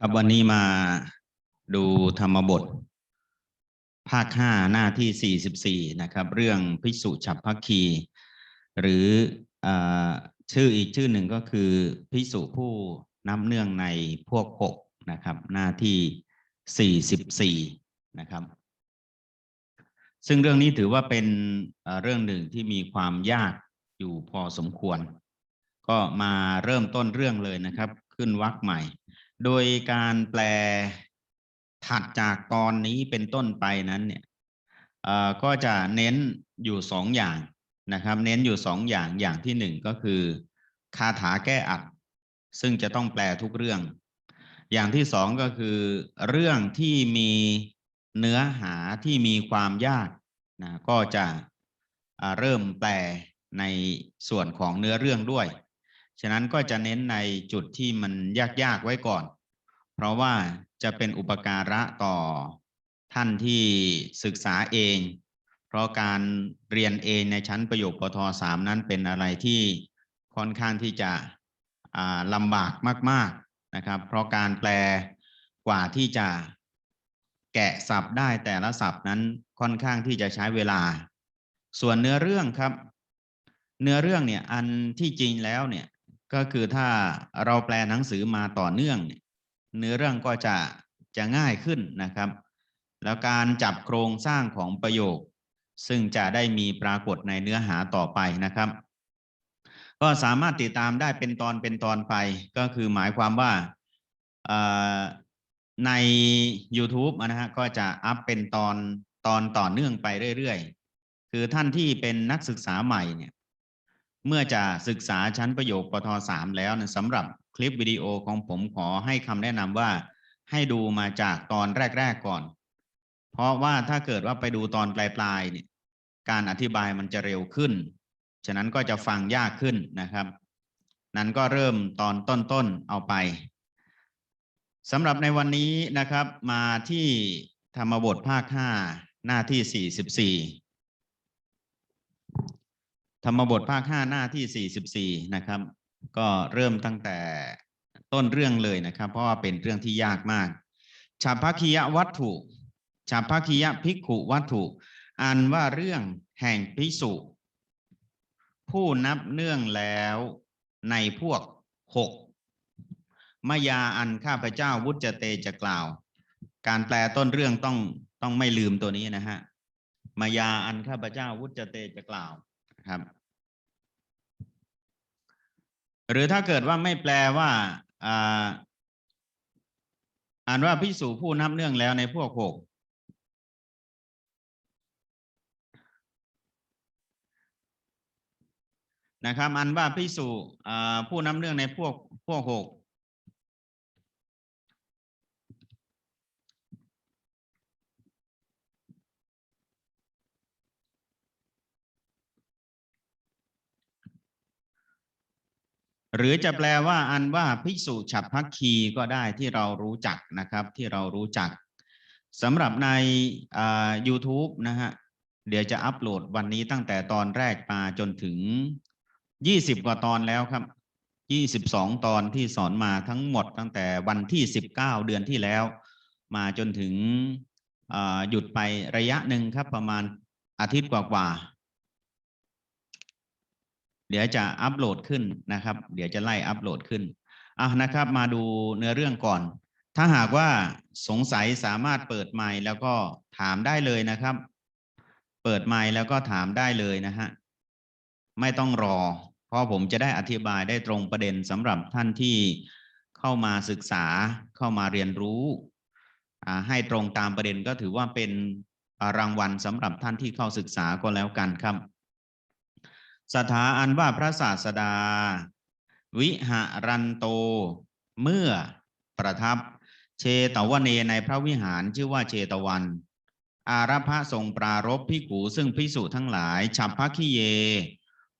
ครับวันนี้มาดูธรรมบท ภาคห้าหน้าที่สี่สิบสี่นะครับ เรื่องพิสุฉับพักคี หรืออาชื่ออีกชื่อหนึ่งก็คือพิสุผู้นับเนื่องในพวกหกนะครับ หน้าที่สี่สิบสี่นะครับ ซึ่งเรื่องนี้ถือว่าเป็นเอ่อเรื่องหนึ่งที่มีความยากอยู่พอสมควร ก็มาเริ่มต้นเรื่องเลยนะครับ ขึ้นวรรคใหม่ โดยการแปลถัดจากตอนนี้เป็นต้นไปนั้นเนี่ยเอ่อก็จะเน้นอยู่สองอย่างนะครับ เน้นอยู่สองอย่างอย่างที่หนึ่งก็คือคาถาแก้อัด ซึ่งจะต้องแปลทุกเรื่อง อย่างที่สองก็คือเรื่องที่มีเนื้อหาที่มีความยากนะก็จะเริ่มแปลในส่วนของเนื้อเรื่องด้วย ฉะนั้นก็จะเน้นในจุดที่มันยากๆไว้ก่อน เพราะว่าจะเป็นอุปการะต่อท่านที่ศึกษาเอง เพราะการเรียนเองในชั้นประโยคปทสามนั้นเป็นอะไรที่ค่อนข้างที่จะลำบากมาก ๆนะครับ เพราะการแปลกว่าที่จะแกะศัพท์ได้แต่ละศัพท์นั้นค่อนข้างที่จะใช้เวลา ส่วนเนื้อเรื่องครับ เนื้อเรื่องเนี่ยอันที่จริงแล้วเนี่ย ก็คือถ้าเราแปลหนังสือมาต่อเนื่องเนื้อเรื่องก็จะจะง่ายขึ้นนะครับ แล้วการจับโครงสร้างของประโยค ซึ่งจะได้มีปรากฏในเนื้อหาต่อไปนะครับ ก็สามารถติดตามได้เป็นตอนเป็นตอนไป ก็คือหมายความว่าใน YouTube นะฮะก็จะอัพเป็นตอนตอนต่อเนื่องไปเรื่อยๆ คือท่านที่เป็นนักศึกษาใหม่เนี่ย เมื่อจะศึกษาชั้นประโยคปทสามแล้วสำหรับคลิปวิดีโอของผมขอให้คำแนะนำว่าให้ดูมาจากตอนแรก ๆ ก่อน เพราะว่าถ้าเกิดว่าไปดูตอนปลายๆเนี่ยการอธิบายมันจะเร็วขึ้น ฉะนั้นก็จะฟังยากขึ้นนะครับ นั้นก็เริ่มตอนต้นๆเอาไปสำหรับในวันนี้นะครับมาที่ธรรมบทภาค 5 หน้าที่ 44 รรมบทภาค5หน้าที่ 44 นะครับ ก็เริ่มตั้งแต่ต้นเรื่องเลยนะครับ เพราะว่าเป็นเรื่องที่ยากมากชาพคียวัตถุชาพคียภิกขุวัตถุ อันว่าเรื่องแห่งภิกษุผู้นับเนื่องแล้วในพวกหกมายาอันข้าพเจ้าวุจเตจะกล่าว การแปลต้นเรื่องต้องต้องไม่ลืมตัวนี้นะฮะมายาอันข้าพเจ้าวุจเตจะกล่าวครับ หรือถ้าเกิดว่าไม่แปลว่าอ่าอ่านว่าพิสูจผู้นับเนื่องแล้วในพวกหกนะครับ อันว่าพิสูจผู้นับเนื่องในพวกพวกหก หรือจะแปลว่าอันว่าภิกษุฉับพักคีก็ได้ที่เรารู้จักนะครับที่เรารู้จักสำหรับในอ่า YouTube นะฮะเดี๋ยวจะอัปโหลดวันนี้ตั้งแต่ตอนแรกมาจนถึง 20 กว่าตอนแล้วครับ 22 ตอนที่สอนมาทั้งหมดตั้งแต่วันที่ 19 เดือนที่แล้ว มาจนถึงหยุดไประยะหนึ่งครับประมาณอาทิตย์กว่า เดี๋ยวจะอัปโหลดขึ้นนะครับ เดี๋ยวจะไล่อัปโหลดขึ้นอะนะครับ มาดูเนื้อเรื่องก่อน ถ้าหากว่าสงสัยสามารถเปิดไมค์แล้วก็ถามได้เลยนะครับ เปิดไมค์แล้วก็ถามได้เลยนะฮะไม่ต้องรอ เพราะผมจะได้อธิบายได้ตรงประเด็นสำหรับท่านที่เข้ามาศึกษาเข้ามาเรียนรู้ ให้ตรงตามประเด็นก็ถือว่าเป็นรางวัลสำหรับท่านที่เข้าศึกษาก็แล้วกันครับ สถาอันว่าพระศาสดา วิหารันโต เมื่อประทับ เชตวเนในพระวิหารชื่อว่าเชตวัน อารพะทรงปรารบพิขูซึ่งพิสุทั้งหลาย ฉับพักขิเย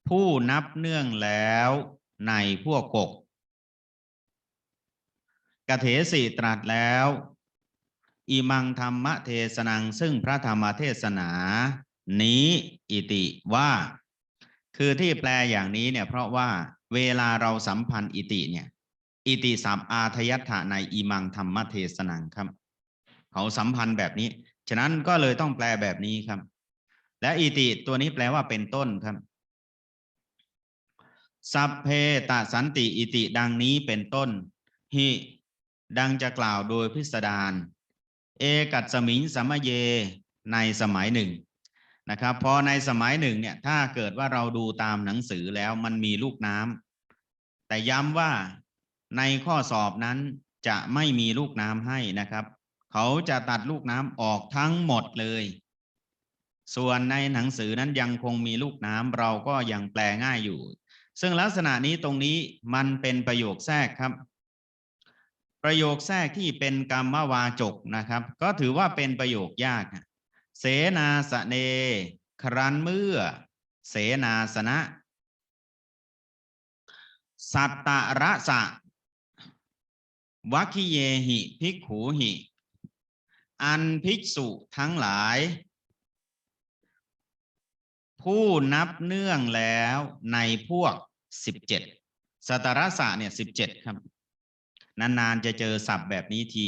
ผู้นับเนื่องแล้วในพวกกกกเถสีตรัสแล้ว อิมังธรรมเทศนังซึ่งพระธรรมเทศนา นี้อิติว่า คือที่แปลอย่างนี้เนี่ยเพราะว่าเวลาเราสัมพันธ์อิติเนี่ย อิติสัพอาทยัตถะในอิมังธรรมเทศนังครับ เขาสัมพันธ์แบบนี้ ฉะนั้นก็เลยต้องแปลแบบนี้ครับ และอิติตัวนี้แปลว่าเป็นต้นครับสัพเพตสันติอิติดังนี้เป็นต้นหิดังจะกล่าวโดยพิสดารเอกัตสมิงสมเยในสมัยหนึ่ง นะครับพอในสมัยหนึ่งเนี่ยถ้าเกิดว่าเราดูตามหนังสือแล้วมันมีลูกน้ำแต่ย้ำว่าในข้อสอบนั้นจะไม่มีลูกน้ำให้นะครับ เขาจะตัดลูกน้ำออกทั้งหมดเลย ส่วนในหนังสือนั้นยังคงมีลูกน้ำเราก็ยังแปลง่ายอยู่ ซึ่งลักษณะนี้ตรงนี้มันเป็นประโยคแทรกครับ ประโยคแทรกที่เป็นกรรมวาจกนะครับ ก็ถือว่าเป็นประโยคยากนะ เสนาสเน ครันเมื่อ เสนาสนะ สัตตระสะวัคคิเยหิภิกขูหิ อันภิกษุทั้งหลาย ผู้นับเนื่องแล้วในพวกสิบเจ็ดสัตตระสะเนี่ยสิบเจ็ดครับ นานๆจะเจอศัพท์แบบนี้ที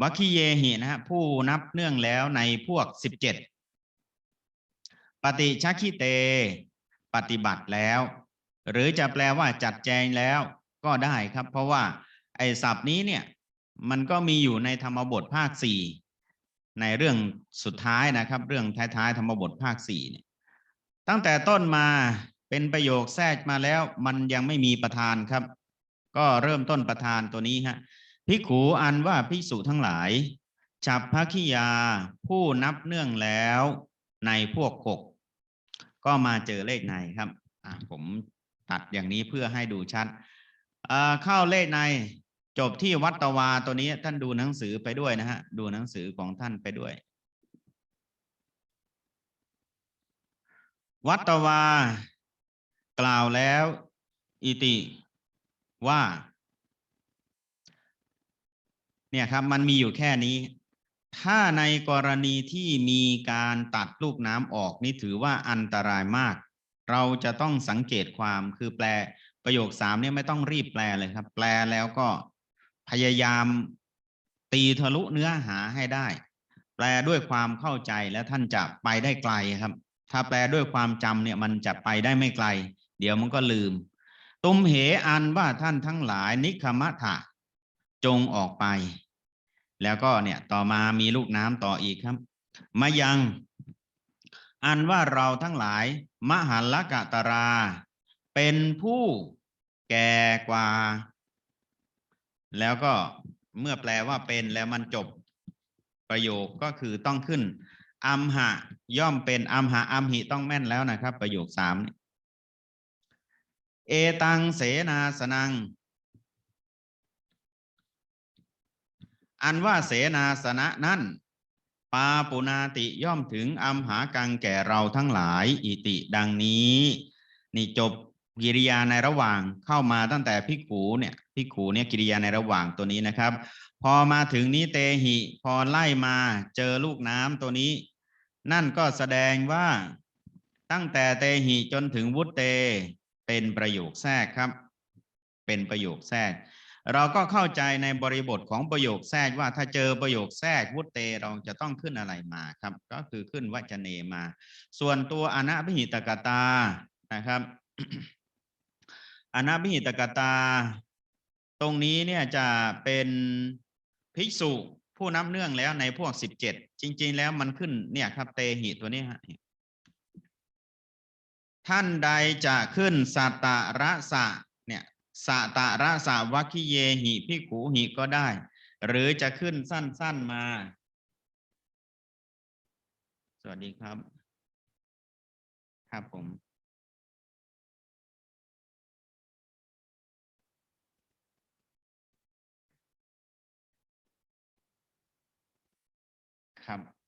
วัคคิเยหินะฮะผู้นับเนื่องแล้วในพวกสิบเจ็ดปฏิชักขิเต ปฏิบัติแล้ว หรือจะแปลว่าจัดแจงแล้วก็ได้ครับ เพราะว่าไอ้ศัพท์นี้เนี่ยมันก็มีอยู่ในธรรมบทภาคสี่ในเรื่องสุดท้ายนะครับ เรื่องท้ายๆธรรมบทภาคสี่เนี่ยตั้งแต่ต้นมาเป็นประโยคแทรกมาแล้ว มันยังไม่มีประธานครับ ก็เริ่มต้นประธานตัวนี้ฮะ พิกขูอันว่าภิกษุทั้งหลาย ฉับพระคิยาผู้นับเนื่องแล้วในพวกหกก็มาเจอเลขในครับผมตัดอย่างนี้เพื่อให้ดูชัดเอ่อเข้าเลขในจบที่วัตวาตัวนี้ท่านดูหนังสือไปด้วยนะฮะ ดูหนังสือของท่านไปด้วย วัตวากล่าวแล้ว อิติว่า เนี่ยครับมันมีอยู่แค่นี้ ถ้าในกรณีที่มีการตัดลูกน้ำออกนี่ถือว่าอันตรายมาก เราจะต้องสังเกตความคือแปลประโยคสามเนี่ยไม่ต้องรีบแปลเลยครับ แปลแล้วก็พยายามตีทะลุเนื้อหาให้ได้ แปลด้วยความเข้าใจแล้วท่านจะไปได้ไกลครับ ถ้าแปลด้วยความจำเนี่ยมันจะไปได้ไม่ไกล เดี๋ยวมันก็ลืม ตุมเหอันว่าท่านทั้งหลายนิคมะถะ จงออกไป แล้วก็เนี่ยต่อมามีลูกน้ำต่ออีกครับ มายัง อันว่าเราทั้งหลาย มหัลลกะตรา เป็นผู้แก่กว่า แล้วก็เมื่อแปลว่าเป็นแล้วมันจบประโยคก็คือต้องขึ้นอัมหะย่อมเป็นอัมหะอัมหิต้องแม่นแล้วนะครับ ประโยคสามเอตังเสนาสนัง อันว่าเสนาสนะนั้นปาปุนาติย่อมถึงอัมหากังแก่เราทั้งหลายอิติดังนี้ นี่จบกิริยาในระหว่างเข้ามาตั้งแต่พิกขูเนี่ยพิกขูเนี่ยกิริยาในระหว่างตัวนี้นะครับ พอมาถึงนี้เตหิพอไล่มาเจอลูกน้ำตัวนี้ นั่นก็แสดงว่าตั้งแต่เตหิจนถึงวุตเตเป็นประโยคแทรกครับ เป็นประโยคแทรก เราก็เข้าใจในบริบทของประโยคแทรกว่าถ้าเจอประโยคแทรกวุตเตเราจะต้องขึ้นอะไรมาครับ ก็คือขึ้นวัจเนมา ส่วนตัวอนัพิหิตกตานะครับอนัพิหิตกตา ตรงนี้เนี่ยจะเป็นภิกษุผู้นับเนื่องแล้วในพวกสิบเจ็ดจริง ๆ แล้วมันขึ้นเนี่ยครับเตหิตัวนี้ฮะท่านใดจะขึ้นสัตตระสะ สัตตระสะวัคคิเยหิพิขูหิก็ได้ หรือจะขึ้นสั้น ๆมา สวัสดีครับ ครับผมครับ